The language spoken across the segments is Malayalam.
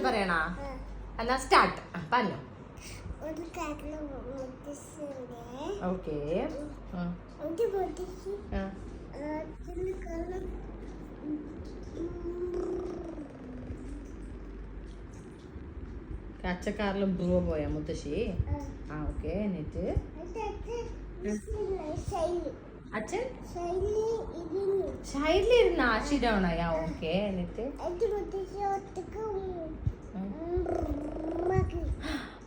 പറയണാ? എന്നാ സ്റ്റാർട്ട് പറഞ്ഞു. ഓക്കെ ബ്രൂ പോയാ മുത്തശ്ശി? ആ. ഓക്കെ എന്നിട്ട്? അച്ഛൻ? ഓക്കെ. എന്നിട്ട്?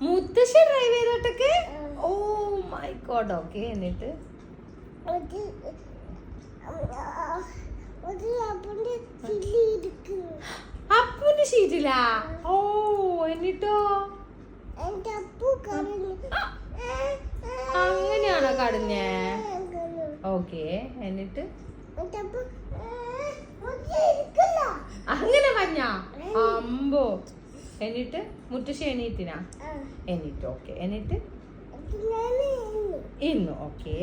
മുത്തശ്ശി drive ചെയ്തോട്ടൊക്കെ oh my God okay. എന്നിട്ട്? അപ്പന്റെ ഷീറ്റിലാ? ഓ എന്നിട്ടോ? അങ്ങനെയാണോ കടഞ്ഞേ ഓക്കെ എന്നിട്ട്? അങ്ങനെ പറഞ്ഞ? അമ്പോ. എന്നിട്ട് മുത്തശ്ശി എണീറ്റിനാ? എന്നിട്ട് ഓക്കെ. എന്നിട്ട്. ഇന്നു ഓക്കെ.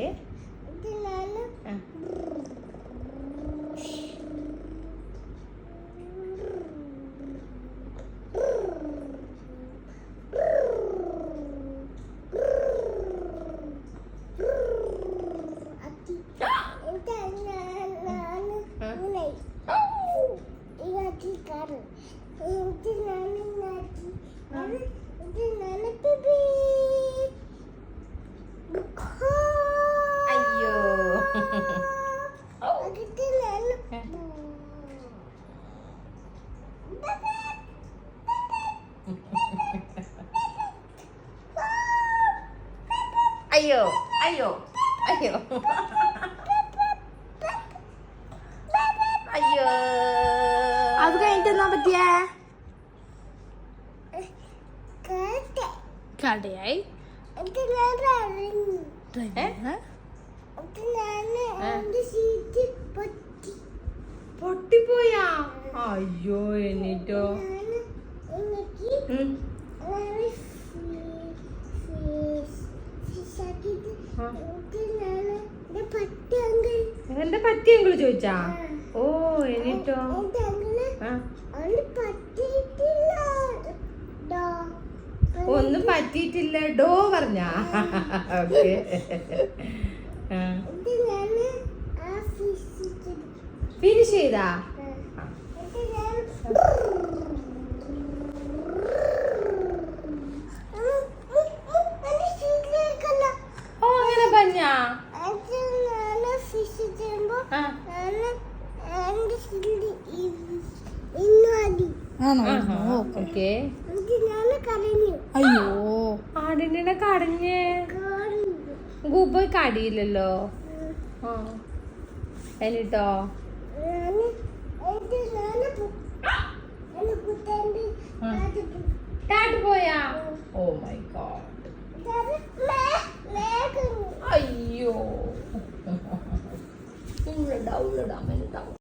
അയ്യോ അയ്യോ അയ്യോ അയ്യോ അത് കഴിഞ്ഞിട്ട് എന്നാ പറ്റിയേ കേട്ടെ. കടയായി. ഏ? ഇത് എന്നിട്ടോ എന്റെ പട്ടി അങ്കിൾ ചോദിച്ചാ? ഓ എന്നിട്ടോ. ഒന്നും പറ്റിയിട്ടില്ല ഡോ പറഞ്ഞാ. ഓക്കെ. ഫിനിഷ് ചെയ്താ? ഓ അങ്ങനെ ഞാൻ അയ്യോ. ആടിനെ കടഞ്ഞ്. ഗുബോയ് കടിയില്ലല്ലോ. ആ. എന്നിട്ടോ Oh my god.